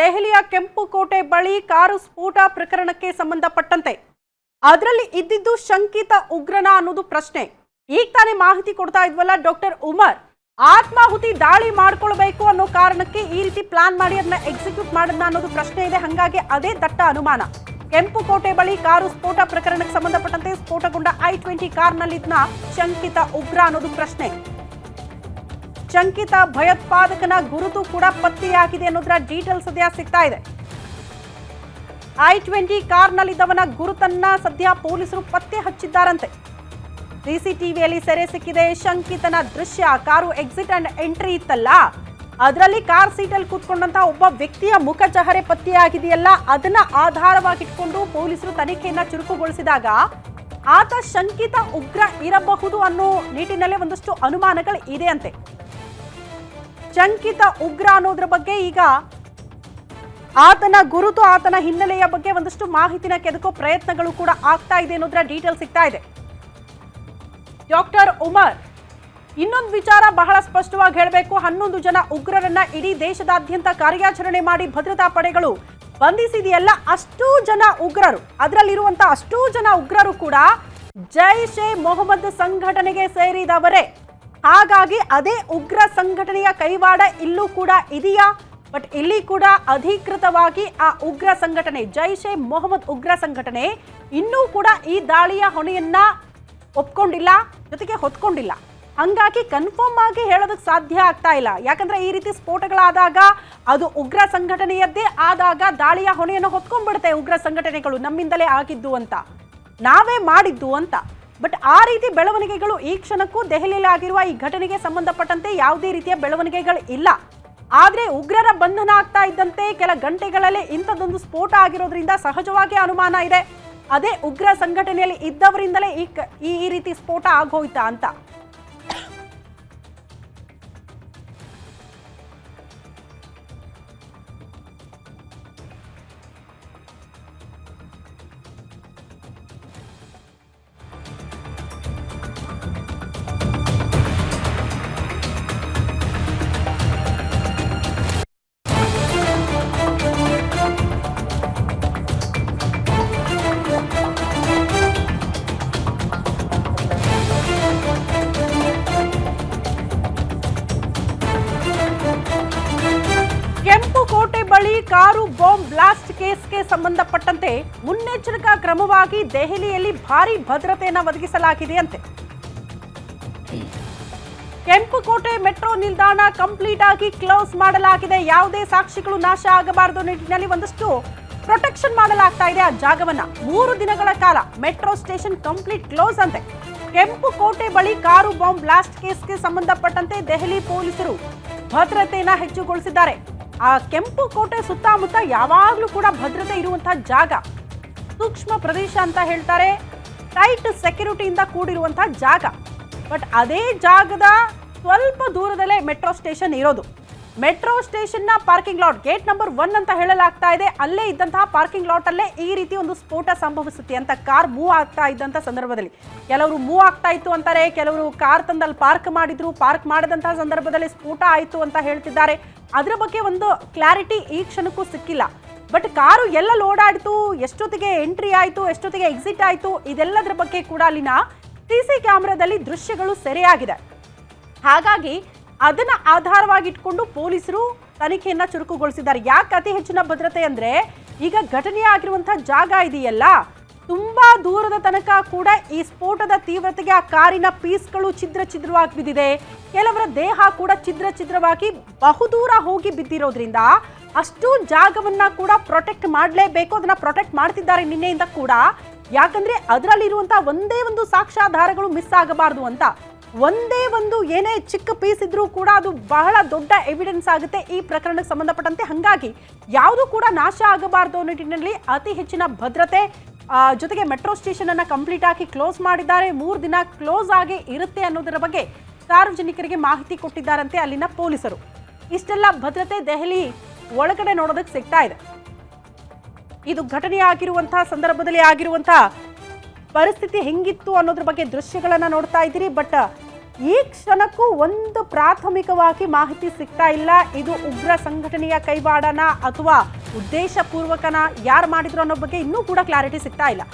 ದೆಹಲಿಯ ಕೆಂಪುಕೋಟೆ ಬಳಿ ಕಾರು ಸ್ಫೋಟ ಪ್ರಕರಣಕ್ಕೆ ಸಂಬಂಧಪಟ್ಟಂತೆ. ಅದರಲ್ಲಿ ಇದ್ದಿದ್ದು ಶಂಕಿತ ಉಗ್ರನ ಅನ್ನೋದು ಪ್ರಶ್ನೆ. ಈಗ ತಾನೇ ಮಾಹಿತಿ ಕೊಡ್ತಾ ಇದ್ವಲ್ಲ ಡಾಕ್ಟರ್ ಉಮರ್. ಆತ್ಮಾಹುತಿ ದಾಳಿ ಮಾಡ್ಕೊಳ್ಬೇಕು ಅನ್ನೋ ಕಾರಣಕ್ಕೆ ಈ ರೀತಿ ಪ್ಲಾನ್ ಮಾಡಿ ಅದನ್ನ ಎಕ್ಸಿಕ್ಯೂಟ್ ಮಾಡಿದ್ನ ಅನ್ನೋದು ಪ್ರಶ್ನೆ ಇದೆ. ಹಾಗಾಗಿ ಅದೇ ದಟ್ಟ ಅನುಮಾನ. ಕೆಂಪುಕೋಟೆ ಬಳಿ ಕಾರು ಸ್ಫೋಟ ಪ್ರಕರಣಕ್ಕೆ ಸಂಬಂಧಪಟ್ಟಂತೆ ಸ್ಫೋಟಗೊಂಡ ಐ ಟ್ವೆಂಟಿ ಕಾರ್ನಲ್ಲಿದ್ದ ಶಂಕಿತ ಉಗ್ರ ಅನ್ನೋದು ಪ್ರಶ್ನೆ. ಶಂಕಿತ ಭಯೋತ್ಪಾದಕನ ಗುರುತು ಕೂಡ ಪತ್ತೆಯಾಗಿದೆ ಅನ್ನೋದರ ಡೀಟೇಲ್ಸ್ ಸದ್ಯ ಸಿಗ್ತಾ ಇದೆ. ಐ ಟ್ವೆಂಟಿ ಕಾರ್ನಲ್ಲಿದ್ದವನ ಗುರುತನ್ನ ಸದ್ಯ ಪೊಲೀಸರು ಪತ್ತೆ ಹಚ್ಚಿದ್ದಾರಂತೆ. ಸಿಸಿಟಿವಿಯಲ್ಲಿ ಸೆರೆ ಸಿಕ್ಕಿದೆ, ಶಂಕಿತನ ದೃಶ್ಯ, ಕಾರು ಎಕ್ಸಿಟ್ ಅಂಡ್ ಎಂಟ್ರಿ ಇತ್ತಲ್ಲ? ಅದರಲ್ಲಿ ಕಾರ್ ಸೀಟಲ್ಲಿ ಕೂತ್ಕೊಂಡಂತ ಒಬ್ಬ ವ್ಯಕ್ತಿಯ ಮುಖ ಚಹರೆ ಪತ್ತೆಯಾಗಿದೆಯಲ್ಲ, ಅದನ್ನ ಆಧಾರವಾಗಿಟ್ಕೊಂಡು ಪೊಲೀಸರು ತನಿಖೆಯನ್ನ ಚುರುಕುಗೊಳಿಸಿದಾಗ ಆತ ಶಂಕಿತ ಉಗ್ರ ಇರಬಹುದು ಅನ್ನೋ ನಿಟ್ಟಿನಲ್ಲೇ ಒಂದಷ್ಟು ಅನುಮಾನಗಳು ಇದೆ ಅಂತೆ. ಶಂಕಿತ ಉಗ್ರ ಅನ್ನೋದ್ರ ಬಗ್ಗೆ ಈಗ ಆತನ ಗುರುತು ಆತನ ಹಿನ್ನೆಲೆಯ ಬಗ್ಗೆ ಒಂದಷ್ಟು ಮಾಹಿತಿನ ಕೆದಕೋ ಪ್ರಯತ್ನಗಳು ಕೂಡ ಆಗ್ತಾ ಇದೆ ಅನ್ನೋದ್ರ ಡೀಟೇಲ್ ಸಿಗ್ತಾ ಇದೆ. ಡಾಕ್ಟರ್ ಉಮರ್ ಇನ್ನೊಂದು ವಿಚಾರ ಬಹಳ ಸ್ಪಷ್ಟವಾಗಿ ಹೇಳಬೇಕು. ಹನ್ನೊಂದು ಜನ ಉಗ್ರರನ್ನ ಇಡೀ ದೇಶದಾದ್ಯಂತ ಕಾರ್ಯಾಚರಣೆ ಮಾಡಿ ಭದ್ರತಾ ಪಡೆಗಳು ಬಂಧಿಸಿದೆಯಲ್ಲ, ಅಷ್ಟೂ ಜನ ಉಗ್ರರು, ಅದರಲ್ಲಿರುವಂತ ಅಷ್ಟೂ ಜನ ಉಗ್ರರು ಕೂಡ ಜೈಷ್ ಎ ಮೊಹಮ್ಮದ್ ಸಂಘಟನೆಗೆ ಸೇರಿದವರೇ. ಹಾಗಾಗಿ ಅದೇ ಉಗ್ರ ಸಂಘಟನೆಯ ಕೈವಾಡ ಇಲ್ಲೂ ಕೂಡ ಇದೆಯಾ? ಬಟ್ ಇಲ್ಲಿ ಕೂಡ ಅಧಿಕೃತವಾಗಿ ಆ ಉಗ್ರ ಸಂಘಟನೆ ಜೈಷ್ ಎ ಮೊಹಮ್ಮದ್ ಉಗ್ರ ಸಂಘಟನೆ ಇನ್ನೂ ಕೂಡ ಈ ದಾಳಿಯ ಹೊಣೆಯನ್ನ ಒಪ್ಕೊಂಡಿಲ್ಲ, ಜೊತೆಗೆ ಹೊತ್ಕೊಂಡಿಲ್ಲ. ಹಂಗಾಗಿ ಕನ್ಫರ್ಮ್ ಆಗಿ ಹೇಳೋದಕ್ಕೆ ಸಾಧ್ಯ ಆಗ್ತಾ ಇಲ್ಲ. ಯಾಕಂದ್ರೆ ಈ ರೀತಿ ಸ್ಫೋಟಗಳಾದಾಗ ಅದು ಉಗ್ರ ಸಂಘಟನೆಯದ್ದೇ ಆದಾಗ ದಾಳಿಯ ಹೊಣೆಯನ್ನು ಹೊತ್ಕೊಂಡ್ಬಿಡುತ್ತೆ ಉಗ್ರ ಸಂಘಟನೆಗಳು ನಮ್ಮಿಂದಲೇ ಆಗಿದ್ದು ಅಂತ. ನಾವೇ ಮಾಡಿದ್ದು ಅಂತ. ಬಟ್ ಆ ರೀತಿ ಬೆಳವಣಿಗೆಗಳು ಈ ಕ್ಷಣಕ್ಕೂ ದೆಹಲಿಯಲ್ಲಿ ಆಗಿರುವ ಈ ಘಟನೆಗೆ ಸಂಬಂಧಪಟ್ಟಂತೆ ಯಾವುದೇ ರೀತಿಯ ಬೆಳವಣಿಗೆಗಳು ಇಲ್ಲ. ಆದ್ರೆ ಉಗ್ರರ ಬಂಧನ ಆಗ್ತಾ ಇದ್ದಂತೆ ಕೆಲ ಗಂಟೆಗಳಲ್ಲೇ ಇಂಥದ್ದೊಂದು ಸ್ಫೋಟ ಆಗಿರೋದ್ರಿಂದ ಸಹಜವಾಗಿ ಅನುಮಾನ ಇದೆ. ಅದೇ ಉಗ್ರ ಸಂಘಟನೆಯಲ್ಲಿ ಇದ್ದವರಿಂದಲೇ ಈ ಈ ರೀತಿ ಸ್ಫೋಟ ಆಗೋಯ್ತಾ ಅಂತ. ಕೋಟೆ ಬಳಿ ಕಾರು ಬಾಂಬ್ ಬ್ಲಾಸ್ಟ್ ಕೇಸ್ಗೆ ಸಂಬಂಧಪಟ್ಟಂತೆ ಮುನ್ನೆಚ್ಚರಿಕಾ ಕ್ರಮವಾಗಿ ದೆಹಲಿಯಲ್ಲಿ ಭಾರಿ ಭದ್ರತೆಯನ್ನು ಒದಗಿಸಲಾಗಿದೆಯಂತೆ ಕೆಂಪುಕೋಟೆ ಮೆಟ್ರೋ ನಿಲ್ದಾಣ ಕಂಪ್ಲೀಟ್ ಆಗಿ ಕ್ಲೋಸ್ ಮಾಡಲಾಗಿದೆ. ಯಾವುದೇ ಸಾಕ್ಷಿಗಳು ನಾಶ ಆಗಬಾರದು ನಿಟ್ಟಿನಲ್ಲಿ ಒಂದಷ್ಟು ಪ್ರೊಟೆಕ್ಷನ್ ಮಾಡಲಾಗ್ತಾ ಇದೆ ಆ ಜಾಗವನ್ನ. ಮೂರು ದಿನಗಳ ಕಾಲ ಮೆಟ್ರೋ ಸ್ಟೇಷನ್ ಕಂಪ್ಲೀಟ್ ಕ್ಲೋಸ್ ಅಂತೆ. ಕೆಂಪು ಕೋಟೆ ಬಳಿ ಕಾರು ಬಾಂಬ್ ಬ್ಲಾಸ್ಟ್ ಕೇಸ್ಗೆ ಸಂಬಂಧಪಟ್ಟಂತೆ ದೆಹಲಿ ಪೊಲೀಸರು ಭದ್ರತೆಯನ್ನ ಹೆಚ್ಚುಗೊಳಿಸಿದ್ದಾರೆ. ಆ ಕೆಂಪು ಕೋಟೆ ಸುತ್ತಮುತ್ತ ಯಾವಾಗಲೂ ಕೂಡ ಭದ್ರತೆ ಇರುವಂತಹ ಜಾಗ. ಸೂಕ್ಷ್ಮ ಪ್ರದೇಶ ಅಂತ ಹೇಳ್ತಾರೆ. ಟೈಟ್ ಸೆಕ್ಯೂರಿಟಿಯಿಂದ ಕೂಡಿರುವಂತಹ ಜಾಗ. ಬಟ್ ಅದೇ ಜಾಗದ ಸ್ವಲ್ಪ ದೂರದಲ್ಲೇ ಮೆಟ್ರೋ ಸ್ಟೇಷನ್ ಇರೋದು. Metro ಸ್ಟೇಷನ್ನ parking lot gate number one ಅಂತ ಹೇಳಲಾಗ್ತಾ ಇದೆ. ಅಲ್ಲೇ ಇದ್ದಂತಹ ಪಾರ್ಕಿಂಗ್ ಅಲ್ಲೇ ಈ ರೀತಿ ಒಂದು ಸ್ಫೋಟ ಸಂಭವಿಸುತ್ತೆ ಅಂತ ಕಾರ್ ಮೂವ್ ಆಗ್ತಾ ಇದ್ದಂಥ ಸಂದರ್ಭದಲ್ಲಿ. ಕೆಲವರು ಮೂವ್ ಆಗ್ತಾ ಇತ್ತು ಅಂತಾರೆ, ಕೆಲವರು ಕಾರ್ ತಂದಲ್ಲಿ ಪಾರ್ಕ್ ಮಾಡಿದ್ರು, ಪಾರ್ಕ್ ಮಾಡದಂತಹ ಸಂದರ್ಭದಲ್ಲಿ ಸ್ಫೋಟ ಆಯಿತು ಅಂತ ಹೇಳ್ತಿದ್ದಾರೆ. ಅದರ ಬಗ್ಗೆ ಒಂದು ಕ್ಲಾರಿಟಿ ಈ ಕ್ಷಣಕ್ಕೂ ಸಿಕ್ಕಿಲ್ಲ. ಬಟ್ ಕಾರು ಎಲ್ಲ ಲೋಡ್ ಆಯಿತು, ಎಷ್ಟೊತ್ತಿಗೆ ಎಂಟ್ರಿ ಆಯಿತು, ಎಷ್ಟೊತ್ತಿಗೆ ಎಕ್ಸಿಟ್ ಆಯಿತು, ಇದೆಲ್ಲದರ ಬಗ್ಗೆ ಕೂಡ ಅಲ್ಲಿನ ಸಿ ಸಿ ಕ್ಯಾಮ್ರಾದಲ್ಲಿ ದೃಶ್ಯಗಳು ಸೆರೆಯಾಗಿದೆ. ಹಾಗಾಗಿ ಅದನ್ನ ಆಧಾರವಾಗಿಟ್ಕೊಂಡು ಪೊಲೀಸರು ತನಿಖೆಯನ್ನ ಚುರುಕುಗೊಳಿಸಿದ್ದಾರೆ. ಯಾಕೆ ಅತಿ ಹೆಚ್ಚಿನ ಭದ್ರತೆ ಅಂದ್ರೆ ಈಗ ಘಟನೆ ಆಗಿರುವಂತಹ ಜಾಗ ಇದೆಯಲ್ಲ, ತುಂಬಾ ದೂರದ ತನಕ ಕೂಡ ಈ ಸ್ಫೋಟದ ತೀವ್ರತೆಗೆ ಆ ಕಾರಿನ ಪೀಸ್ಗಳು ಛಿದ್ರ ಛಿದ್ರವಾಗಿ ಬಿದ್ದಿದೆ. ಕೆಲವರ ದೇಹ ಕೂಡ ಛಿದ್ರ ಛಿದ್ರವಾಗಿ ಬಹುದೂರ ಹೋಗಿ ಬಿದ್ದಿರೋದ್ರಿಂದ ಅಷ್ಟು ಜಾಗವನ್ನ ಕೂಡ ಪ್ರೊಟೆಕ್ಟ್ ಮಾಡಲೇಬೇಕು, ಅದನ್ನ ಪ್ರೊಟೆಕ್ಟ್ ಮಾಡ್ತಿದ್ದಾರೆ ನಿನ್ನೆಯಿಂದ ಕೂಡ. ಯಾಕಂದ್ರೆ ಅದರಲ್ಲಿರುವಂತಹ ಒಂದೇ ಒಂದು ಸಾಕ್ಷ್ಯಾಧಾರಗಳು ಮಿಸ್ ಆಗಬಾರದು ಅಂತ. ಒಂದೇ ಒಂದು ಏನೇ ಚಿಕ್ಕ ಪೀಸ್ ಇದ್ರೂ ಕೂಡ ಅದು ಬಹಳ ದೊಡ್ಡ ಎವಿಡೆನ್ಸ್ ಆಗುತ್ತೆ. ಈ ಪ್ರಕರಣಕ್ಕೆ ಸಂಬಂಧಪಟ್ಟಂತೆ ಹಾಗಾಗಿ ಯಾವುದು ಕೂಡ ನಾಶ ಆಗಬಾರದು ಅನ್ನೋ ನಿಟ್ಟಿನಲ್ಲಿ ಅತಿ ಹೆಚ್ಚಿನ ಭದ್ರತೆ ಜೊತೆಗೆ ಮೆಟ್ರೋ ಸ್ಟೇಷನ್ ಅನ್ನ ಕಂಪ್ಲೀಟ್ ಆಗಿ ಕ್ಲೋಸ್ ಮಾಡಿದ್ದಾರೆ. ಮೂರು ದಿನ ಕ್ಲೋಸ್ ಆಗಿ ಇರುತ್ತೆ ಅನ್ನೋದರ ಬಗ್ಗೆ ಸಾರ್ವಜನಿಕರಿಗೆ ಮಾಹಿತಿ ಕೊಟ್ಟಿದ್ದಾರಂತೆ ಅಲ್ಲಿನ ಪೊಲೀಸರು. ಇಷ್ಟೆಲ್ಲ ಭದ್ರತೆ ದೆಹಲಿ ಒಳಗಡೆ ನೋಡೋದಕ್ಕೆ ಸಿಗ್ತಾ ಇದೆ. ಇದು ಘಟನೆ ಆಗಿರುವಂತಹ ಸಂದರ್ಭದಲ್ಲಿ ಆಗಿರುವಂತಹ ಪರಿಸ್ಥಿತಿ ಹೆಂಗಿತ್ತು ಅನ್ನೋದ್ರ ಬಗ್ಗೆ ದೃಶ್ಯಗಳನ್ನು ನೋಡ್ತಾ ಇದ್ದೀರಿ. ಬಟ್, ಈ ಕ್ಷಣಕ್ಕೂ ಒಂದು ಪ್ರಾಥಮಿಕವಾಗಿ ಮಾಹಿತಿ ಸಿಗ್ತಾ ಇಲ್ಲ. ಇದು ಉಗ್ರ ಸಂಘಟನೆಯ ಕೈವಾಡನ ಅಥವಾ ಉದ್ದೇಶಪೂರ್ವಕನ? ಯಾರು ಮಾಡಿದ್ರು ಅನ್ನೋ ಬಗ್ಗೆ ಇನ್ನೂ ಕೂಡ ಕ್ಲಾರಿಟಿ ಸಿಗ್ತಾ ಇಲ್ಲ.